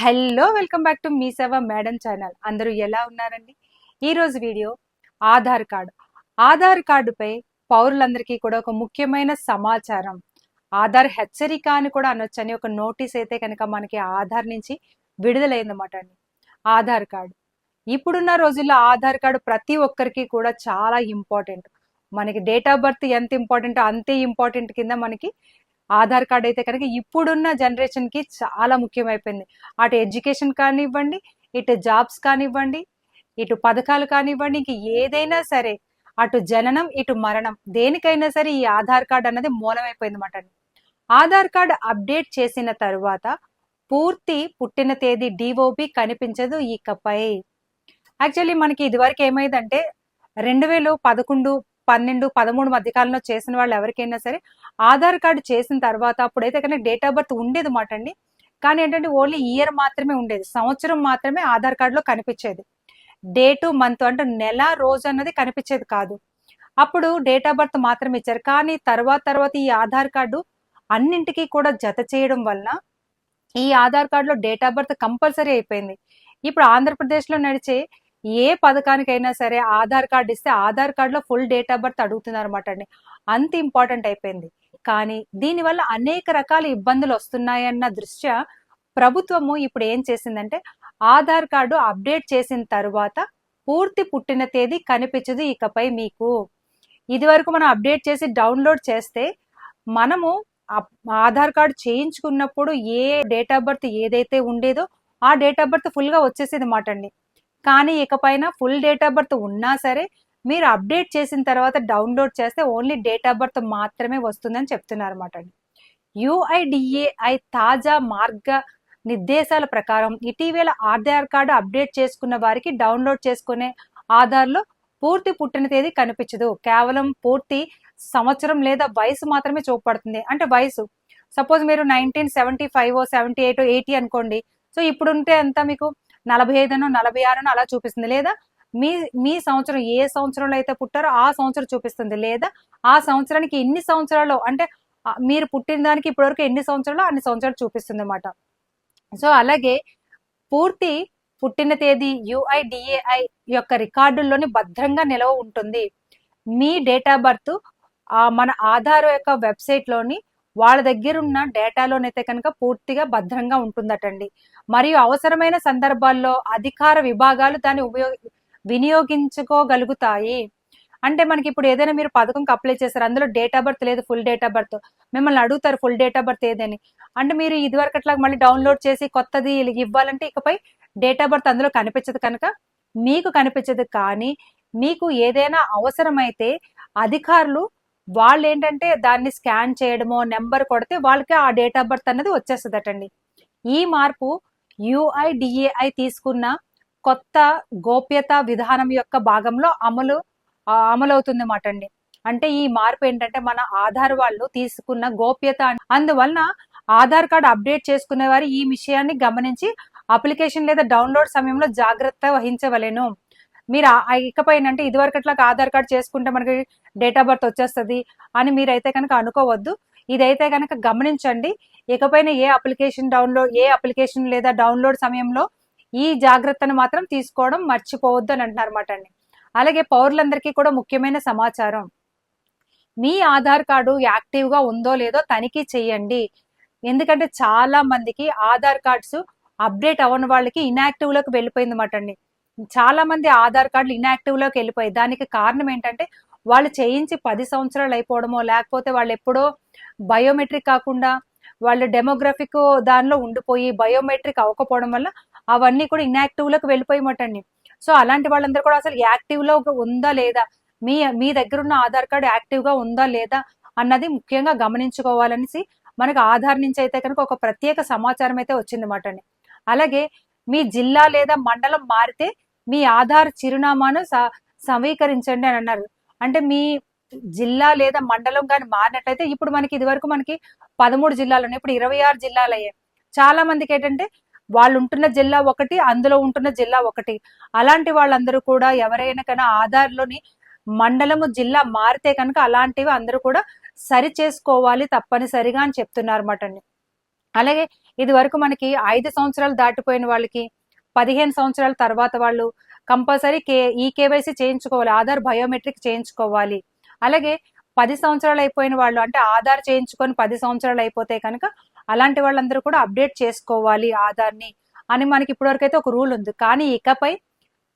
Hello welcome back to మీ సేవ madam channel. అందరూ ఎలా ఉన్నారండి? ఈ రోజు వీడియో ఆధార్ కార్డు. ఆధార్ కార్డుపై పౌరులందరికీ కూడా ఒక ముఖ్యమైన సమాచారం. ఆధార్ హెచ్చరిక అని కూడా అనొచ్చని ఒక నోటీస్ అయితే కనుక మనకి ఆధార్ నుంచి విడుదలైందన్నమాట అండి. ఆధార్ కార్డు. ఇప్పుడున్న రోజుల్లో ఆధార్ కార్డు ప్రతి ఒక్కరికి కూడా చాలా ఇంపార్టెంట్. మనకి డేట్ ఆఫ్ బర్త్ ఎంత ఇంపార్టెంట్ అంతే ఇంపార్టెంట్ కింద మనకి ఆధార్ కార్డ్ అయితే కనుక ఇప్పుడున్న జనరేషన్కి చాలా ముఖ్యమైపోయింది. అటు ఎడ్యుకేషన్ కానివ్వండి ఇటు జాబ్స్ కానివ్వండి ఇటు పథకాలు కానివ్వండి ఇంక ఏదైనా సరే అటు జననం ఇటు మరణం దేనికైనా సరే ఈ ఆధార్ కార్డ్ అన్నది మూలమైపోయింది అన్నమాట ఆధార్ కార్డ్ అప్డేట్ చేసిన తర్వాత పూర్తి పుట్టిన తేదీ డిఓపి కనిపించదు ఇకపై. యాక్చువల్లీ మనకి ఇదివరకు ఏమైందంటే రెండు వేలు పదకొండు పన్నెండు పదమూడు మధ్యకాలంలో చేసిన వాళ్ళు ఎవరికైనా సరే ఆధార్ కార్డు చేసిన తర్వాత అప్పుడైతే కనుక డేట్ ఆఫ్ బర్త్ ఉండేది మాట అండి. కానీ ఏంటంటే ఓన్లీ ఇయర్ మాత్రమే ఉండేది. సంవత్సరం మాత్రమే ఆధార్ కార్డులో కనిపించేది. డేటు మంత్ అంటే నెల రోజు అన్నది కనిపించేది కాదు. అప్పుడు డేట్ ఆఫ్ బర్త్ మాత్రమే ఇచ్చారు. కానీ తర్వాత తర్వాత ఈ ఆధార్ కార్డు అన్నింటికి కూడా జత చేయడం వలన ఈ ఆధార్ కార్డులో డేట్ ఆఫ్ బర్త్ కంపల్సరీ అయిపోయింది. ఇప్పుడు ఆంధ్రప్రదేశ్లో నడిచే ఏ పథకానికైనా సరే ఆధార్ కార్డు ఇస్తే ఆధార్ కార్డులో ఫుల్ డేట్ ఆఫ్ బర్త్ అడుగుతున్నారు అనమాట అండి. అంత ఇంపార్టెంట్ అయిపోయింది. కానీ దీనివల్ల అనేక రకాల ఇబ్బందులు వస్తున్నాయన్న దృష్ట్యా ప్రభుత్వము ఇప్పుడు ఏం చేసిందంటే ఆధార్ కార్డు అప్డేట్ చేసిన తర్వాత పూర్తి పుట్టిన తేదీ కనిపించదు ఇకపై మీకు. ఇది వరకు మనం అప్డేట్ చేసి డౌన్లోడ్ చేస్తే మనము ఆధార్ కార్డు చేయించుకున్నప్పుడు ఏ డేట్ ఆఫ్ బర్త్ ఏదైతే ఉండేదో ఆ డేట్ ఆఫ్ బర్త్ ఫుల్గా వచ్చేసేది మాట అండి. కానీ ఇకపైన ఫుల్ డేట్ ఆఫ్ బర్త్ ఉన్నా సరే మీరు అప్డేట్ చేసిన తర్వాత డౌన్లోడ్ చేస్తే ఓన్లీ డేట్ ఆఫ్ బర్త్ మాత్రమే వస్తుందని చెప్తున్నారు అనమాట యుఐడిఏఐ తాజా మార్గ నిర్దేశాల ప్రకారం ఇటీవల ఆధార్ కార్డు అప్డేట్ చేసుకున్న వారికి డౌన్లోడ్ చేసుకునే ఆధార్లో పూర్తి పుట్టిన తేదీ కనిపించదు. కేవలం పూర్తి సంవత్సరం లేదా వయసు మాత్రమే చూపబడుతుంది. అంటే వయసు. సపోజ్ మీరు nineteen seventy five seventy eight eighty అనుకోండి. సో ఇప్పుడు ఉంటే ఎంత మీకు? నలభై ఐదునో నలభై ఆరునో అలా చూపిస్తుంది. లేదా మీ మీ సంవత్సరం ఏ సంవత్సరంలో అయితే పుట్టారో ఆ సంవత్సరం చూపిస్తుంది. లేదా ఆ సంవత్సరానికి ఎన్ని సంవత్సరాలు అంటే మీరు పుట్టిన దానికి ఇప్పటివరకు ఎన్ని సంవత్సరాలు అన్ని సంవత్సరాలు చూపిస్తుంది అన్నమాట సో అలాగే పూర్తి పుట్టిన తేదీ యుఐడిఏఐ యొక్క రికార్డుల్లోని భద్రంగా నిలవ ఉంటుంది. మీ డేట్ ఆఫ్ బర్త్ మన ఆధార్ యొక్క వెబ్సైట్లోని వాళ్ళ దగ్గర ఉన్న డేటాలోనైతే కనుక పూర్తిగా భద్రంగా ఉంటుందటండి. మరియు అవసరమైన సందర్భాల్లో అధికార విభాగాలు దాన్ని ఉపయోగ వినియోగించుకోగలుగుతాయి. అంటే మనకి ఇప్పుడు ఏదైనా మీరు పథకంకి అప్లై చేస్తారు అందులో డేట్ ఆఫ్ బర్త్ లేదు ఫుల్ డేట్ ఆఫ్ బర్త్ మిమ్మల్ని అడుగుతారు ఫుల్ డేట్ ఆఫ్ బర్త్ ఏదని. అంటే మీరు ఇదివరకు అట్లా మళ్ళీ డౌన్లోడ్ చేసి కొత్తది ఇవ్వాలంటే ఇకపై డేట్ ఆఫ్ బర్త్ అందులో కనిపించదు కనుక మీకు కనిపించదు కానీ మీకు ఏదైనా అవసరమైతే అధికారులు వాళ్ళు ఏంటంటే దాన్ని స్కాన్ చేయడమో నెంబర్ కొడితే వాళ్ళకి ఆ డేట్ ఆఫ్ బర్త్ అనేది వచ్చేస్తుందటండి. ఈ మార్పు యుఐడిఏఐ తీసుకున్న కొత్త గోప్యత విధానం యొక్క భాగంలో అమలు అమలవుతుంది మాట అండి అంటే ఈ మార్పు ఏంటంటే మన ఆధార్ వాళ్ళు తీసుకున్న గోప్యత అందువలన ఆధార్ కార్డు అప్డేట్ చేసుకునే వారు ఈ విషయాన్ని గమనించి అప్లికేషన్ లేదా డౌన్లోడ్ సమయంలో జాగ్రత్త వహించవలేను. మీరు ఇకపైన అంటే ఇదివరకట్లా ఆధార్ కార్డ్ చేసుకుంటే మనకి డేట్ ఆఫ్ బర్త్ వచ్చేస్తుంది అని మీరైతే కనుక అనుకోవద్దు. ఇదైతే కనుక గమనించండి. ఇకపైన ఏ అప్లికేషన్ డౌన్లోడ్ ఏ అప్లికేషన్ లేదా డౌన్లోడ్ సమయంలో ఈ జాగ్రత్తను మాత్రం తీసుకోవడం మర్చిపోవద్దు అని అంటున్నారన్నమాట అండి. అలాగే పౌరులందరికీ కూడా ముఖ్యమైన సమాచారం. మీ ఆధార్ కార్డు యాక్టివ్గా ఉందో లేదో తనిఖీ చేయండి. ఎందుకంటే చాలా మందికి ఆధార్ కార్డ్స్ అప్డేట్ అవ్వని వాళ్ళకి ఇన్యాక్టివ్లోకి వెళ్ళిపోయింది మాట అండి. చాలా మంది ఆధార్ కార్డులు ఇన్యాక్టివ్లోకి వెళ్ళిపోయి దానికి కారణం ఏంటంటే వాళ్ళు చేయించి పది సంవత్సరాలు అయిపోవడమో లేకపోతే వాళ్ళు ఎప్పుడో బయోమెట్రిక్ కాకుండా వాళ్ళు డెమోగ్రఫిక్ దానిలో ఉండిపోయి బయోమెట్రిక్ అవ్వకపోవడం వల్ల అవన్నీ కూడా ఇన్యాక్టివ్లోకి వెళ్ళిపోయమటండి. సో అలాంటి వాళ్ళందరూ కూడా అసలు యాక్టివ్లో ఉందా లేదా? మీ మీ దగ్గర ఉన్న ఆధార్ కార్డు యాక్టివ్గా ఉందా లేదా? అన్నది ముఖ్యంగా గమనించుకోవాలనేసి మనకు ఆధార్ నుంచి అయితే కనుక ఒక ప్రత్యేక సమాచారం అయితే వచ్చిందన్నమాట అండి అలాగే మీ జిల్లా లేదా మండలం మారితే మీ ఆధార్ చిరునామాను సమీకరించండి అని అన్నారు. అంటే మీ జిల్లా లేదా మండలం కానీ మారినట్లయితే ఇప్పుడు మనకి ఇది వరకు మనకి పదమూడు జిల్లాలు ఉన్నాయి. ఇప్పుడు ఇరవై ఆరు జిల్లాలు అయ్యాయి చాలా మందికి ఏంటంటే వాళ్ళు ఉంటున్న జిల్లా ఒకటి అందులో ఉంటున్న జిల్లా ఒకటి. అలాంటి వాళ్ళందరూ కూడా ఎవరైనా కన్నా ఆధార్లోని మండలము జిల్లా మారితే కనుక అలాంటివి అందరూ కూడా సరి చేసుకోవాలి తప్పనిసరిగా అని చెప్తున్నారు అన్నమాట అలాగే ఇది వరకు మనకి ఐదు సంవత్సరాలు దాటిపోయిన వాళ్ళకి పదిహేను సంవత్సరాల తర్వాత వాళ్ళు కంపల్సరీ కే ఈ కేవైసీ చేయించుకోవాలి ఆధార్ బయోమెట్రిక్ చేయించుకోవాలి. అలాగే పది సంవత్సరాలు అయిపోయిన వాళ్ళు అంటే ఆధార్ చేయించుకొని పది సంవత్సరాలు అయిపోతే కనుక అలాంటి వాళ్ళందరూ కూడా అప్డేట్ చేసుకోవాలి ఆధార్ని అని మనకి ఇప్పటివరకు అయితే ఒక రూల్ ఉంది. కానీ ఇకపై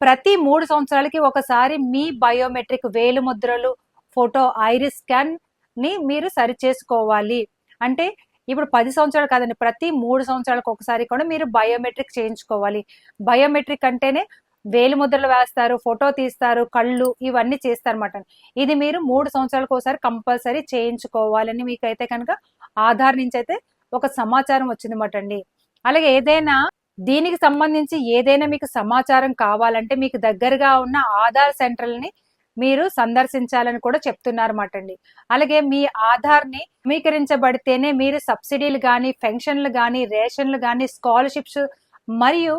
ప్రతి మూడు సంవత్సరాలకి ఒకసారి మీ బయోమెట్రిక్ వేలు ముద్రలు ఫోటో ఐరిస్ స్కాన్ని మీరు సరి చేసుకోవాలి. అంటే ఇప్పుడు పది సంవత్సరాలు కాదండి ప్రతి మూడు సంవత్సరాలకు ఒకసారి కూడా మీరు బయోమెట్రిక్ చేయించుకోవాలి. బయోమెట్రిక్ అంటేనే వేలు ముద్రలు వేస్తారు ఫోటో తీస్తారు కళ్ళు ఇవన్నీ చేస్తారన్నమాట. ఇది మీరు మూడు సంవత్సరాలకు ఒకసారి కంపల్సరీ చేయించుకోవాలని మీకైతే కనుక ఆధార్ నుంచి అయితే ఒక సమాచారం వచ్చిందన్నమాట అండి అలాగే ఏదైనా దీనికి సంబంధించి ఏదైనా మీకు సమాచారం కావాలంటే మీకు దగ్గరగా ఉన్న ఆధార్ సెంటర్లని మీరు సందర్శించాలని కూడా చెప్తున్నారన్నమాట అండి అలాగే మీ ఆధార్ని సమీకరించబడితేనే మీరు సబ్సిడీలు కానీ పెన్షన్లు కానీ రేషన్లు కానీ స్కాలర్షిప్స్ మరియు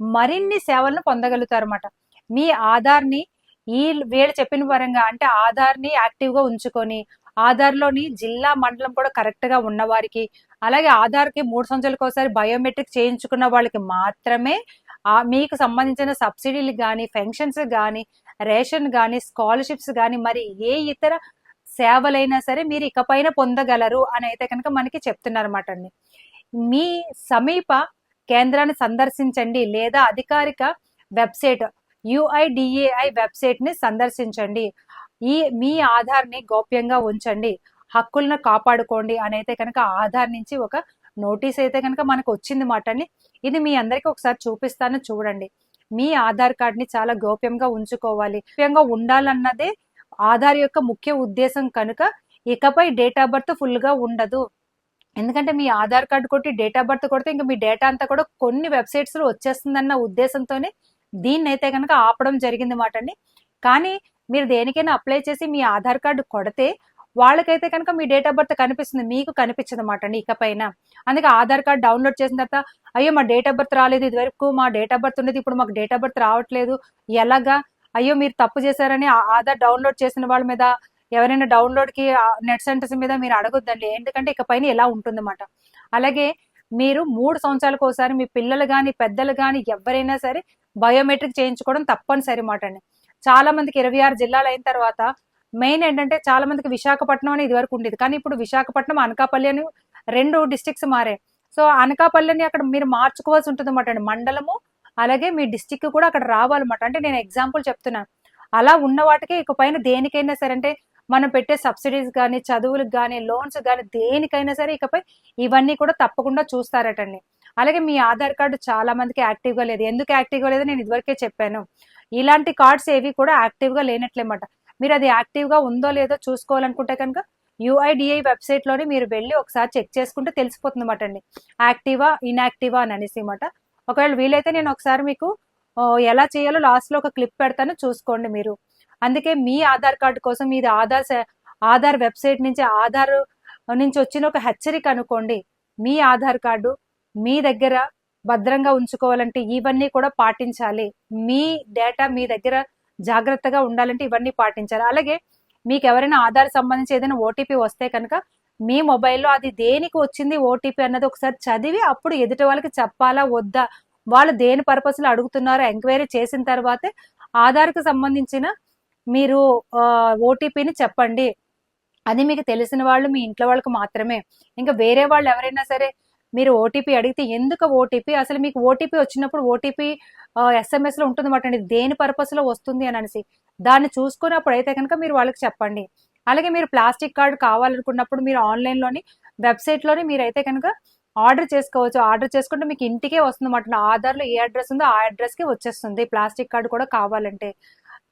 మరిన్ని సేవలను పొందగలుగుతారన్నమాట. మీ ఆధార్ని ఈ వీళ్ళు చెప్పిన పరంగా అంటే ఆధార్ని యాక్టివ్గా ఉంచుకొని ఆధార్లోని జిల్లా మండలం కూడా కరెక్ట్గా ఉన్నవారికి అలాగే ఆధార్కి మూడు సంవత్సరాలకు ఒకసారి బయోమెట్రిక్ చేయించుకున్న వాళ్ళకి మాత్రమే మీకు సంబంధించిన సబ్సిడీలు కానీ పెన్షన్స్ కానీ రేషన్ కానీ స్కాలర్షిప్స్ కానీ మరి ఏ ఇతర సేవలైనా సరే మీరు ఇకపైన పొందగలరు అని అయితే కనుక మనకి చెప్తున్నారన్నమాట అండి. మీ సమీప కేంద్రాన్ని సందర్శించండి లేదా అధికారిక వెబ్సైట్ యుఐడిఏఐ వెబ్సైట్ని సందర్శించండి. ఈ మీ ఆధార్ని గోప్యంగా ఉంచండి. హక్కులను కాపాడుకోండి అని అయితే కనుక ఆధార్ నుంచి ఒక నోటీస్ అయితే కనుక మనకు వచ్చింది మాట అండి. ఇది మీ అందరికీ ఒకసారి చూపిస్తాను చూడండి. మీ ఆధార్ కార్డ్ని చాలా గోప్యంగా ఉంచుకోవాలి. గోప్యంగా ఉండాలన్నదే ఆధార్ యొక్క ముఖ్య ఉద్దేశం కనుక ఇకపై డేట్ ఆఫ్ బర్త్ ఫుల్గా ఉండదు. ఎందుకంటే మీ ఆధార్ కార్డు కొట్టి డేట్ ఆఫ్ బర్త్ కొడితే ఇంకా మీ డేటా అంతా కూడా కొన్ని వెబ్సైట్స్లో వచ్చేస్తుందన్న ఉద్దేశంతోనే దీన్ని అయితే కనుక ఆపడం జరిగింది మాట అండి. కానీ మీరు దేనికైనా అప్లై చేసి మీ ఆధార్ కార్డు కొడితే వాళ్ళకైతే కనుక మీ డేట్ ఆఫ్ బర్త్ కనిపిస్తుంది మీకు కనిపించదు అనమాట అండి ఇకపైన. అందుకే ఆధార్ కార్డ్ డౌన్లోడ్ చేసిన తర్వాత అయ్యో మా డేట్ ఆఫ్ బర్త్ రాలేదు ఇదివరకు మా డేట్ ఆఫ్ బర్త్ ఉండేది ఇప్పుడు మాకు డేట్ ఆఫ్ బర్త్ రావట్లేదు. ఎలాగా? అయ్యో మీరు తప్పు చేశారని ఆధార్ డౌన్లోడ్ చేసిన వాళ్ళ మీద ఎవరైనా డౌన్లోడ్కి నెట్ సెంటర్స్ మీద మీరు అడగొద్దండి. ఎందుకంటే ఇకపైన ఎలా ఉంటుందన్నమాట. అలాగే మీరు మూడు సంవత్సరాలకు ఒకసారి మీ పిల్లలు కానీ పెద్దలు కానీ ఎవరైనా సరే బయోమెట్రిక్ చేయించుకోవడం తప్పనిసరి మాట అండి. చాలా మందికి ఇరవై ఆరు జిల్లాలు అయిన తర్వాత మెయిన్ ఏంటంటే చాలా మందికి విశాఖపట్నం అని ఇదివరకు ఉండేది. కానీ ఇప్పుడు విశాఖపట్నం అనకాపల్లి అని రెండు డిస్టిక్స్ మారాయి. సో అనకాపల్లిని అక్కడ మీరు మార్చుకోవాల్సి ఉంటుంది అన్నమాట మండలము అలాగే మీ డిస్టిక్ కూడా అక్కడ రావాలన్నమాట. అంటే నేను ఎగ్జాంపుల్ చెప్తున్నాను అలా ఉన్న వాటికి ఇక పైన దేనికైనా సరే అంటే మనం పెట్టే సబ్సిడీస్ కానీ చదువులకు కానీ లోన్స్ కానీ దేనికైనా సరే ఇకపై ఇవన్నీ కూడా తప్పకుండా చూస్తారటండి. అలాగే మీ ఆధార్ కార్డు చాలా మందికి యాక్టివ్గా లేదు. ఎందుకు యాక్టివ్గా లేదు? నేను ఇదివరకే చెప్పాను. ఇలాంటి కార్డ్స్ ఏవి కూడా యాక్టివ్గా లేనట్లేమాట. మీరు అది యాక్టివ్గా ఉందో లేదో చూసుకోవాలనుకుంటే కనుక యుఐడిఐ వెబ్సైట్లోనే మీరు వెళ్ళి ఒకసారి చెక్ చేసుకుంటే తెలిసిపోతుంది అన్నమాట అండి. యాక్టివా ఇన్యాక్టివా అని అనేసి అన్నమాట. ఒకవేళ వీలైతే నేను ఒకసారి మీకు ఎలా చేయాలో లాస్ట్లో ఒక క్లిప్ పెడతాను చూసుకోండి మీరు. అందుకే మీ ఆధార్ కార్డు కోసం మీది ఆధార్ ఆధార్ వెబ్సైట్ నుంచి ఆధార్ నుంచి వచ్చిన ఒక హెచ్చరిక అనుకోండి. మీ ఆధార్ కార్డు మీ దగ్గర భద్రంగా ఉంచుకోవాలంటే ఇవన్నీ కూడా పాటించాలి. మీ డేటా మీ దగ్గర జాగ్రత్తగా ఉండాలంటే ఇవన్నీ పాటించాలి. అలాగే మీకు ఎవరైనా ఆధార్ సంబంధించి ఏదైనా ఓటీపీ వస్తే కనుక మీ మొబైల్లో అది దేనికి వచ్చింది ఓటీపీ అన్నది ఒకసారి చదివి అప్పుడు ఎదుటి వాళ్ళకి చెప్పాలా వద్దా? వాళ్ళు దేని పర్పస్లో అడుగుతున్నారో ఎంక్వైరీ చేసిన తర్వాతే ఆధార్కి సంబంధించిన మీరు ఓటీపీని చెప్పండి. అది మీకు తెలిసిన వాళ్ళు మీ ఇంట్లో వాళ్ళకి మాత్రమే. ఇంకా వేరే వాళ్ళు ఎవరైనా సరే మీరు ఓటీపీ అడిగితే ఎందుకు ఓటీపీ అసలు మీకు ఓటీపీ వచ్చినప్పుడు ఓటీపీ ఎస్ఎంఎస్లో ఉంటుంది అనమాట దేని పర్పస్లో వస్తుంది అని అనేసి. దాన్ని చూసుకున్నప్పుడు అయితే కనుక మీరు వాళ్ళకి చెప్పండి. అలాగే మీరు ప్లాస్టిక్ కార్డు కావాలనుకున్నప్పుడు మీరు ఆన్లైన్లోని వెబ్సైట్లోని మీరైతే కనుక ఆర్డర్ చేసుకోవచ్చు. ఆర్డర్ చేసుకుంటే మీకు ఇంటికే వస్తుంది అన్నమాట ఆధార్లో ఏ అడ్రస్ ఉందో ఆ అడ్రస్కి వచ్చేస్తుంది ప్లాస్టిక్ కార్డు కూడా కావాలంటే.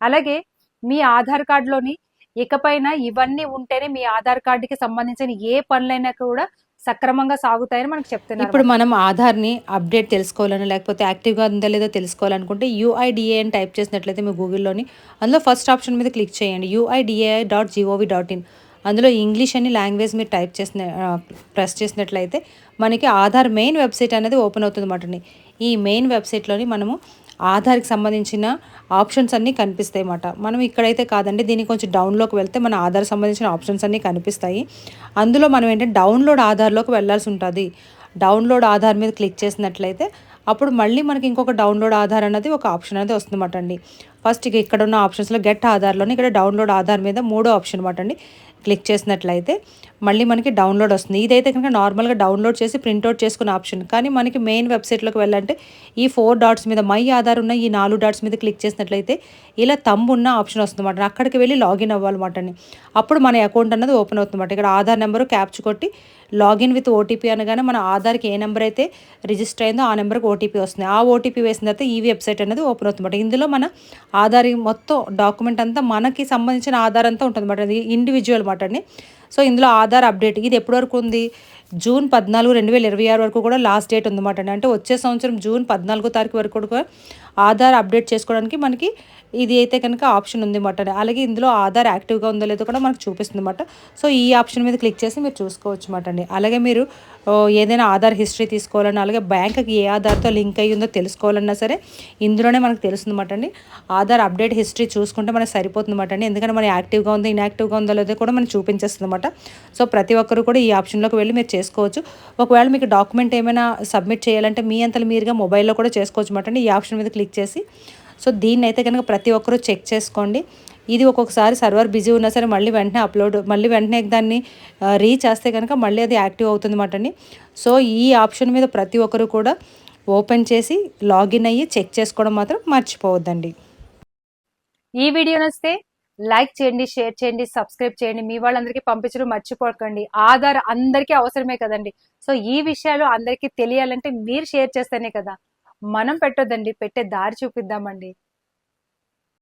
అలాగే మీ ఆధార్ కార్డులోని ఇకపైన ఇవన్నీ ఉంటేనే మీ ఆధార్ కార్డుకి సంబంధించిన ఏ పనులైనా కూడా సక్రమంగా సాగుతాయని మనకు చెప్తున్నారు ఇప్పుడు మనం ఆధార్ని అప్డేట్ తెలుసుకోవాలని లేకపోతే యాక్టివ్గా ఉందా లేదో తెలుసుకోవాలనుకుంటే యూఐడిఏ అని టైప్ చేసినట్లయితే మీ గూగుల్లోని అందులో ఫస్ట్ ఆప్షన్ మీద క్లిక్ చేయండి UIDAI dot gov dot in అందులో ఇంగ్లీష్ అని లాంగ్వేజ్ మీరు టైప్ చేసిన ప్రెస్ చేసినట్లయితే మనకి ఆధార్ మెయిన్ వెబ్సైట్ అనేది ఓపెన్ అవుతుంది అన్నమాట ఈ మెయిన్ వెబ్సైట్లోని మనము ఆధార్కి సంబంధించిన ఆప్షన్స్ అన్నీ కనిపిస్తాయి అన్నమాట మనం ఇక్కడైతే కాదండి దీనికి కొంచెం డౌన్లోకి వెళ్తే మన ఆధార్ సంబంధించిన ఆప్షన్స్ అన్నీ కనిపిస్తాయి. అందులో మనం ఏంటంటే డౌన్లోడ్ ఆధార్లోకి వెళ్ళాల్సి ఉంటుంది. డౌన్లోడ్ ఆధార్ మీద క్లిక్ చేసినట్లయితే అప్పుడు మళ్ళీ మనకి ఇంకొక డౌన్లోడ్ ఆధార్ అనేది ఒక ఆప్షన్ అనేది వస్తుందన్నమాట అండి. ఫస్ట్ ఇక ఇక్కడ ఉన్న ఆప్షన్స్లో గెట్ ఆధార్లోనే ఇక్కడ డౌన్లోడ్ ఆధార్ మీద మూడో ఆప్షన్ అనమాట అండి. క్లిక్ చేసినట్లయితే మళ్ళీ మనకి డౌన్లోడ్ వస్తుంది. ఇదైతే కనుక నార్మల్గా డౌన్లోడ్ చేసి ప్రింట్అవుట్ చేసుకునే ఆప్షన్. కానీ మనకి మెయిన్ వెబ్సైట్లోకి వెళ్ళాలంటే ఈ ఫోర్ డాట్స్ మీద మై ఆధార్ ఉన్న ఈ నాలుగు డాట్స్ మీద క్లిక్ చేసినట్లయితే ఇలా తమ్మున్న ఆప్షన్ వస్తుందన్నమాట. అక్కడికి వెళ్ళి లాగిన్ అవ్వాలన్నమాట అండి అప్పుడు మన అకౌంట్ అన్నది ఓపెన్ అవుతుందన్నమాట. ఇక్కడ ఆధార్ నెంబరు క్యాప్చ్ కొట్టి లాగిన్ విత్ ఓటీపీ అనగానే మన ఆధార్కి ఏ నెంబర్ అయితే రిజిస్టర్ అయిందో ఆ నెంబర్కి ఓటీపీ వస్తుంది. ఆ ఓటీపీ వేసిన తర్వాత ఈ వెబ్సైట్ అనేది ఓపెన్ అవుతుందన్నమాట. ఇందులో మన ఆధార్ మొత్తం డాక్యుమెంట్ అంతా మనకి సంబంధించిన ఆధార్ అంతా ఉంటుందన్నమాట. ఇండివిజువల్ మాట అండి. సో ఇందులో ఆధార్ అప్డేట్. ఇది ఎప్పటి వరకు ఉంది? జూన్ పద్నాలుగు రెండు వేల ఇరవై ఆరు వరకు కూడా లాస్ట్ డేట్ ఉందన్నమాట అండి. అంటే వచ్చే సంవత్సరం జూన్ పద్నాలుగో తారీఖు వరకు కూడా ఆధార్ అప్డేట్ చేసుకోవడానికి మనకి ఇది అయితే కనుక ఆప్షన్ ఉంది అన్నమాట అలాగే ఇందులో ఆధార్ యాక్టివ్గా ఉందో లేదో కూడా మనకు చూపిస్తుంది అన్నమాట సో ఈ ఆప్షన్ మీద క్లిక్ చేసి మీరు చూసుకోవచ్చు అన్నమాట అండి. అలాగే మీరు ఏదైనా ఆధార్ హిస్టరీ తీసుకోవాలన్నా అలాగే బ్యాంక్కి ఏ ఆధార్తో లింక్ అయ్యి ఉందో తెలుసుకోవాలన్నా సరే ఇందులోనే మనకు తెలుస్తుంది అండి. ఆధార్ అప్డేట్ హిస్టరీ చూసుకుంటే మనకు సరిపోతుంది అండి. ఎందుకంటే మన యాక్టివ్గా ఉందో ఇన్యాక్టివ్గా ఉందో లేదో కూడా మనం చూపించేస్తుంది అనమాట సో ప్రతి ఒక్కరు కూడా ఈ ఆప్షన్లోకి వెళ్ళి మీరు చేసుకోవచ్చు. ఒకవేళ మీకు డాక్యుమెంట్ ఏమైనా సబ్మిట్ చేయాలంటే మీ అంతలు మీరుగా మొబైల్లో కూడా చేసుకోవచ్చు అన్నమాట అండి. ఈ ఆప్షన్ మీద క్లిక్ చేసి. సో దీన్ని అయితే కనుక ప్రతి ఒక్కరూ చెక్ చేసుకోండి. ఇది ఒక్కొక్కసారి సర్వర్ బిజీ ఉన్నా సరే మళ్ళీ వెంటనే అప్లోడ్ మళ్ళీ వెంటనే దాన్ని రీచ్ చేస్తే కనుక మళ్ళీ అది యాక్టివ్ అవుతుంది అన్నమాట అండి. సో ఈ ఆప్షన్ మీద ప్రతి ఒక్కరు కూడా ఓపెన్ చేసి లాగిన్ అయ్యి చెక్ చేసుకోవడం మాత్రం మర్చిపోవద్దండి. ఈ వీడియో నస్తే లైక్ చేయండి షేర్ చేయండి సబ్స్క్రైబ్ చేయండి. మీ వాళ్ళందరికీ పంపించడం మర్చిపోకండి. ఆధార్ అందరికీ అవసరమే కదండి. సో ఈ విషయాలు అందరికీ తెలియాలంటే మీరు షేర్ చేస్తేనే కదా. మనం పెట్టొద్దండి. పెట్టే దారి చూపిద్దామండి.